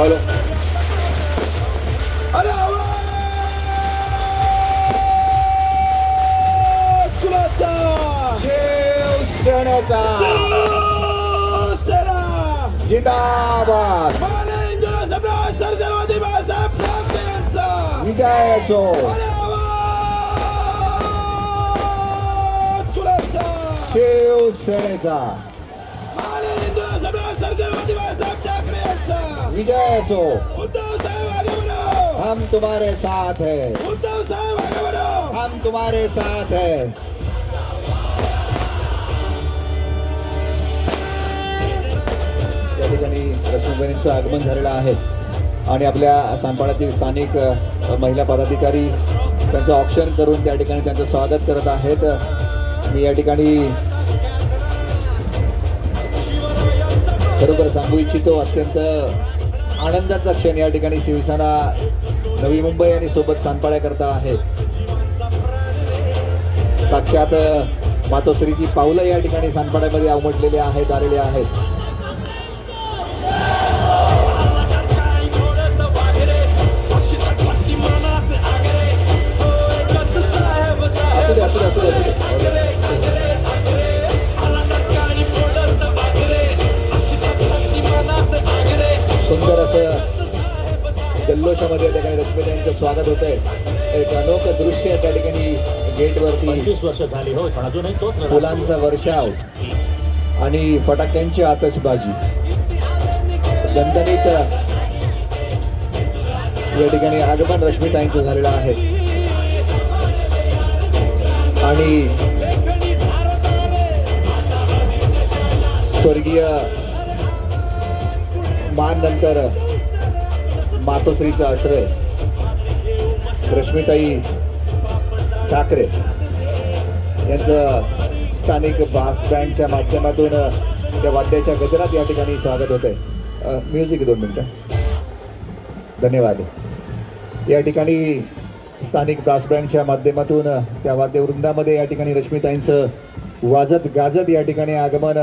Hello अरे कुणाचा? शिवसेनेचा शिवसेना. जिंदाबाद सर्वसेनापती बाळासाहेब ठाकरे यांचा. विजय असो? शिवसेनेचा माने सम्राट सर्वसेनापती बाळासाहेब ठाकरे. विजय असो उद्धव साहेब आगे बढ़ो. हम तुम्हारे साथ है। उद्धव साहेब आगे बढ़ो. हम तुम्हारे साथ है। या ठिकाणी रश्मीबहिणींचं आगमन झालेलं आहे. आणि आपल्या सांगपाड्यातील स्थानिक महिला पदाधिकारी त्यांचं ऑप्शन करून त्या ठिकाणी त्यांचं स्वागत करत आहेत. मी या ठिकाणी खरोखर सांगू इच्छितो अत्यंत आनंदाचा क्षण या ठिकाणी शिवसेना नवी मुंबई आणि सोबत सांगपाड्याकरता आहे. साक्षात मातोश्रीची पावलं या ठिकाणी सांडपाड्यामध्ये आवमटलेली आहेत आलेली आहेत. स्वागत होत आहे. एक अनोख दृश्य त्या ठिकाणी गेटवरती पंचवीस वर्ष झाली हो पण अजूनही तोच फुलांचा वर्षाव. आणि फटाक्यांची आतषबाजी. दणदणीत या ठिकाणी आगमन रश्मिताईंचं झालेलं आहे. आणि स्वर्गीय मान नंतर मातोश्रीचा आश्रय. रश्मिताई ठाकरे यांचं स्थानिक बास बँडच्या माध्यमातून त्या वाद्याच्या गजरात या ठिकाणी स्वागत होते म्युझिक दोन मिनटं. धन्यवाद. या ठिकाणी स्थानिक ब्रास बँडच्या माध्यमातून त्या वाद्यवृंदामध्ये या ठिकाणी रश्मिताईंचं वाजत गाजत या ठिकाणी आगमन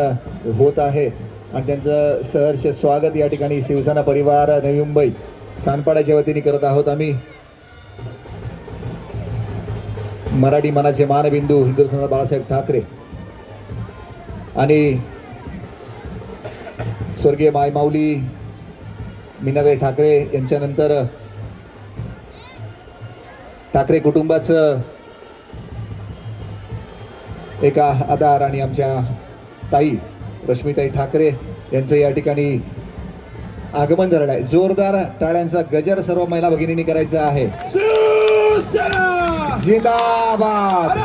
होत आहे. आणि त्यांचं सहर्ष स्वागत या ठिकाणी शिवसेना परिवार नवी मुंबई सानपाड्याच्या वतीने करत आहोत आम्ही. मराठी मनाचे मानबिंदू हिंदुत्व बाळासाहेब ठाकरे. आणि स्वर्गीय मायमाऊली मीनाताई ठाकरे यांच्यानंतर ठाकरे कुटुंबाचं एका आधार आणि आमच्या ताई रश्मिताई ठाकरे यांचं या ठिकाणी आगमन झालेलं आहे. जोरदार टाळ्यांचा गजर सर्व महिला भगिनींनी करायचा आहे. जिंदाबाद?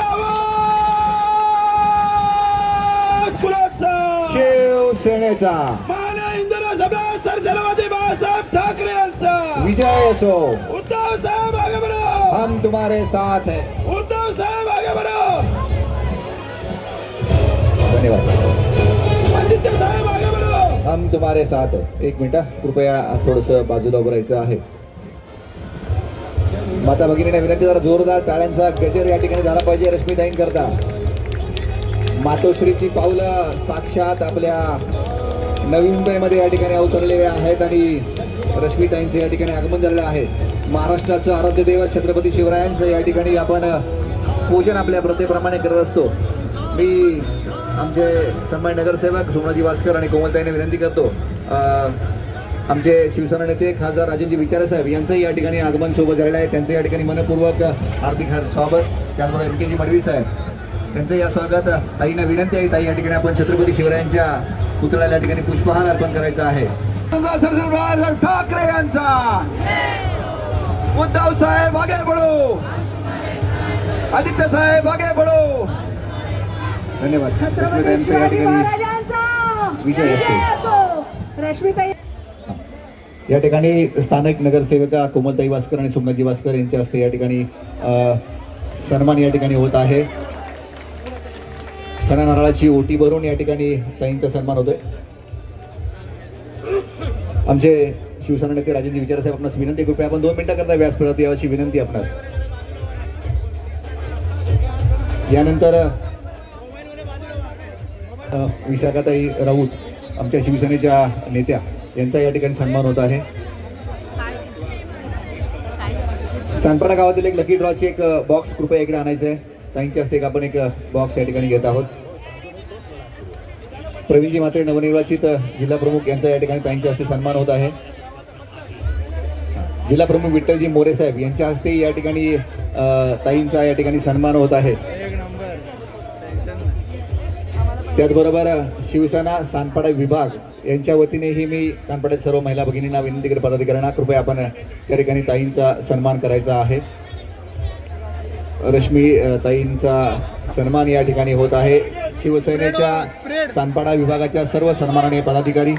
शिवसेनेचा सर्वसेनापती बाळासाहेब ठाकरे यांचा. विजय असो उद्धव साहेब आगे बढ़ो. हम तुम्हारे साथ है उद्धव साहेब आगे बढ़ो. धन्यवाद आदित्य साहेब आगे बढ़ो. हम तुम्हारे साथ है एक मिनिट. कृपया थोडंसं बाजूला उभं राहायचं आहे माता भगिनीने विनंती जरा जोरदार टाळ्यांचा गजर या ठिकाणी झाला पाहिजे रश्मीताईं करता. मातोश्रीची पावलं साक्षात आपल्या नवी मुंबईमध्ये या ठिकाणी अवतरलेले आहेत आणि रश्मीताईंचं या ठिकाणी आगमन झालेलं आहे. महाराष्ट्राचं आराध्य दैवत छत्रपती शिवरायांचं या ठिकाणी आपण पूजन आपल्या प्रथेप्रमाणे करत असतो. मी आमचे सन्मान नगरसेवक सोमनाजी भास्कर आणि कोमलताईने विनंती करतो आमचे शिवसेना नेते खासदार राजेंद्र विचारे साहेब यांचंही या ठिकाणी आगमन सोबत झालेलं आहे. त्यांचं या ठिकाणी मनपूर्वक हार्दिक हार्दिक स्वागत. त्याचबरोबर एम के जी मडवी साहेब. त्यांचं या स्वागत ताईंना विनंती आहे. ताई या ठिकाणी आपण छत्रपती शिवरायांच्या पुतळ्याला या ठिकाणी पुष्पहार अर्पण करायचा आहे. ठाकरे यांचा. उद्धव साहेब आगे बढो. आदित्य साहेब आगे बढो. धन्यवाद. छत्रपती रश्मिताईंचं या शिवाजी ठिकाणी महाराजांचा. विजय असो. विजय असो. रश्मिताई या ठिकाणी स्थानिक नगरसेविका कोमलताई भास्कर आणि सोमनाथजी भास्कर यांच्या हस्ते या ठिकाणी सन्मान या ठिकाणी होत आहे. खणा नारळाची ओटी भरून या ठिकाणी ताईंचा सन्मान होतोय. आमचे शिवसेना नेते राजेंद्र विचारसाहेब आपणास विनंती कृपया आपण दोन मिनिटं करता व्यासपीठात याची विनंती आपणास. यानंतर विशाखाताई राऊत आमच्या शिवसेनेच्या नेत्या. यांचा या ठिकाणी सन्मान होत आहे. सानपाडा गावातील एक लकी ड्रॉची एक बॉक्स कृपया इकडे आणायचं आहे. त्यांच्या हस्ते आपण एक बॉक्स या ठिकाणी घेत आहोत. प्रवीणजी मात्रे नवनिर्वाचित जिल्हा प्रमुख यांचा या ठिकाणी त्यांच्या हस्ते सन्मान होत आहे. जिल्हा प्रमुख विठ्ठलजी मोरे साहेब यांच्या हस्ते या ठिकाणी ताईंचा या ठिकाणी सन्मान होत आहे. त्याचबरोबर शिवसेना सानपाडा विभाग यांच्या वतीनेही मी सानपाड्यात सर्व महिला भगिनींना विनंती करत पदाधिकाऱ्यांना कृपया आपण त्या ठिकाणी ताईंचा सन्मान करायचा आहे. रश्मी ताईंचा सन्मान या ठिकाणी होत आहे. शिवसेनेच्या सानपाडा विभागाच्या सर्व सन्माननीय पदाधिकारी.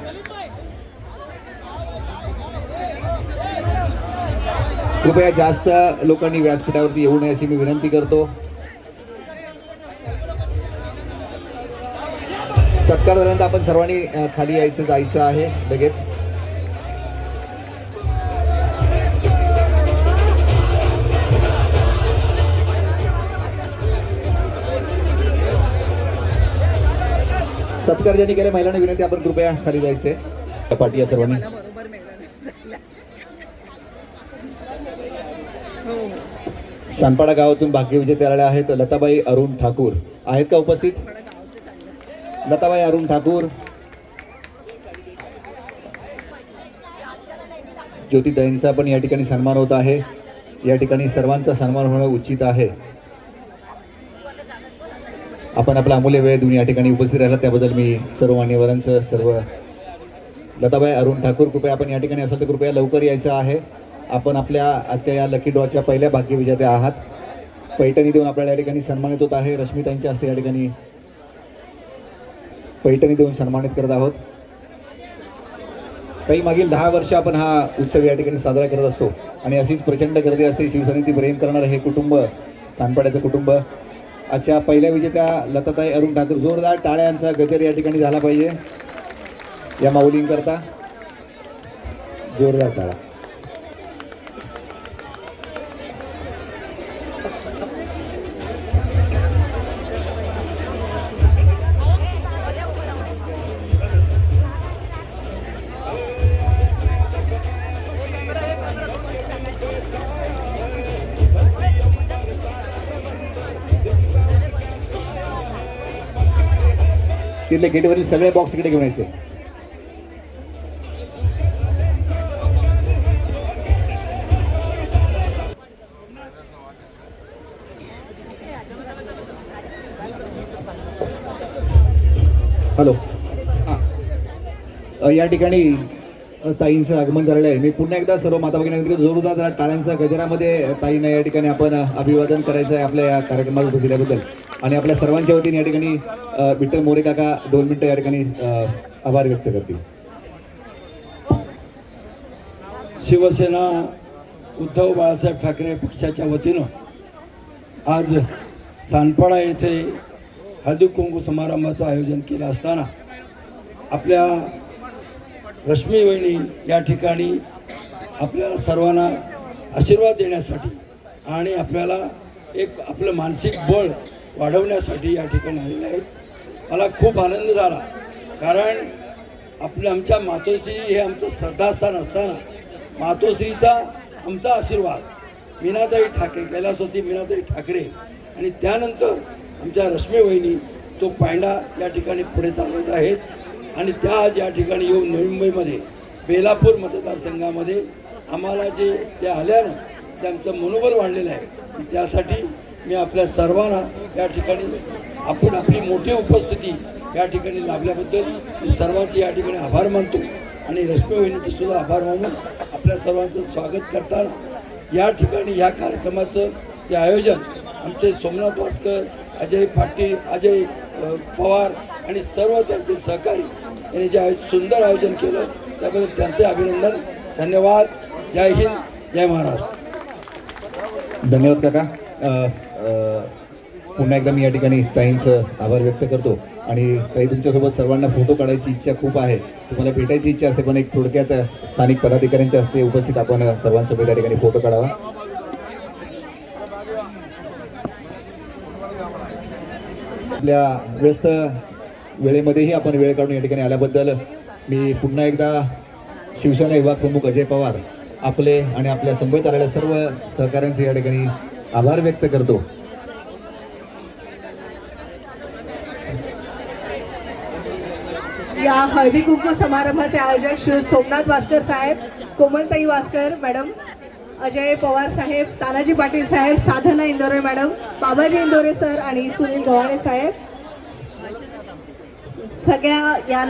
कृपया जास्त लोकांनी व्यासपीठावरती येऊ नये अशी मी विनंती करतो. सत्कार झाल्यानंतर आपण सर्वांनी खाली यायचं जायचं आहे लगेच. सत्कार ज्यांनी केले महिलांना विनंती आपण कृपया खाली जायचे. पाठी या सर्वांनी. सानपाडा गावातून भाग्यविजेते आलेले आहेत लताबाई अरुण ठाकूर. आहेत का उपस्थित? लताबाई अरुण ठाकूर ज्योतिताईंचा पण या ठिकाणी सन्मान होत आहे. या ठिकाणी सर्वांचा सन्मान होणं उचित आहे. आपण आपला अमूल्य वेळ देऊन या ठिकाणी उपस्थित राहिला त्याबद्दल मी सर्व मान्यवरांचं सर्व लताबाई अरुण ठाकूर कृपया आपण या ठिकाणी असाल तर कृपया लवकर यायचं आहे. आपण आपल्या आजच्या या लकी ड्रॉच्या पहिल्या भाग्यविजेत्या आहात. पैठणी देऊन आपल्याला या ठिकाणी सन्मानित होत आहे. रश्मीताईंच्या हस्ते या ठिकाणी पैठणी देऊन सन्मानित करत आहोत. काही मागील दहा वर्ष आपण हा उत्सव या ठिकाणी साजरा करत असतो. आणि अशीच प्रचंड गर्दी असते शिवसेनेची प्रेम करणारं हे कुटुंब सानपाड्याचं कुटुंब. आजच्या पहिल्या विजेत्या लताताई अरुण ठाकूर जोरदार टाळ्यांचा गजर या ठिकाणी झाला पाहिजे. या माऊलींकरता जोरदार टाळा तिथले गेटवरील सगळे बॉक्स इकडे घेऊन यायचे. हॅलो. हां या ठिकाणी ताईंचं आगमन झालेलं आहे. मी पुन्हा एकदा सर्व माता भगिनी जोरदार टाळ्यांचा टाळ्यांच्या गजरामध्ये ताईंना या ठिकाणी आपण अभिवादन करायचं आहे आपल्या या कार्यक्रमात उपस्थित दिल्याबद्दल आणि आपल्या सर्वांच्या वतीने या ठिकाणी विठ्ठल मोरे काका दोन मिनटं या ठिकाणी आभार व्यक्त करतील. शिवसेना उद्धव बाळासाहेब ठाकरे पक्षाच्या वतीनं आज सानपाडा येथे हळदी कुंकू समारंभाचं आयोजन केलं असताना आपल्या रश्मी वहिनी या ठिकाणी आपल्याला सर्वांना आशीर्वाद देण्यासाठी आणि आपल्याला एक आपलं मानसिक बळ वाढवण्यासाठी या ठिकाणी आलेले आहेत. मला खूप आनंद झाला. कारण आपल्या आमच्या मातोश्री हे आमचं श्रद्धास्थान असताना मातोश्रीचा आमचा आशीर्वाद मीनाताई ठाकरे कैलासवासी मीनाताई ठाकरे आणि त्यानंतर आमच्या रश्मी वहिनी तो पांडा या ठिकाणी पुढे चालवत आहेत. आणि त्या आज या ठिकाणी येऊन नवी मुंबईमध्ये बेलापूर मतदारसंघामध्ये आम्हाला जे ते आल्यानं ते आमचं मनोबल वाढलेलं आहे त्यासाठी मी आपल्या सर्वांना या ठिकाणी आपण आपली मोठी उपस्थिती या ठिकाणी लाभल्याबद्दल मी सर्वांचे या ठिकाणी आभार मानतो आणि रश्मी वहिनीचे सुद्धा आभार मानून आपल्या सर्वांचं स्वागत करताना या ठिकाणी या कार्यक्रमाचं जे आयोजन आमचे सोमनाथ वासकर अजय पाटील अजय पवार आणि सर्व त्यांचे सहकारी यांनी जे आयो सुंदर आयोजन केलं त्याबद्दल त्यांचे अभिनंदन. धन्यवाद. जय हिंद. जय महाराष्ट्र. धन्यवाद काका. पुन्हा एकदा मी या ठिकाणी ताईंचं आभार व्यक्त करतो. आणि ताई तुमच्यासोबत सर्वांना फोटो काढायची इच्छा खूप आहे. तुम्हाला भेटायची इच्छा असते पण एक थोडक्यात स्थानिक पदाधिकाऱ्यांच्या हस्ते उपस्थित आपण सर्वांसोबत या ठिकाणी फोटो काढावा. आपल्या व्यस्त वेळेमध्येही आपण वेळ काढून या ठिकाणी आल्याबद्दल मी पुन्हा एकदा शिवसेना विभाग प्रमुख अजय पवार आपले आणि आपल्या संबंधित आलेल्या सर्व सहकाऱ्यांचे या ठिकाणी आभार व्यक्त करतो. या हळदी कुंकू समारंभाचे आयोजक श्री सोमनाथ वास्कर साहेब कोमलताई वास्कर मॅडम अजय पवार साहेब तानाजी पाटील साहेब साधना इंदोरे मॅडम बाबाजी इंदोरे सर आणि सुनील गव्हाणे साहेब. सगळ्या या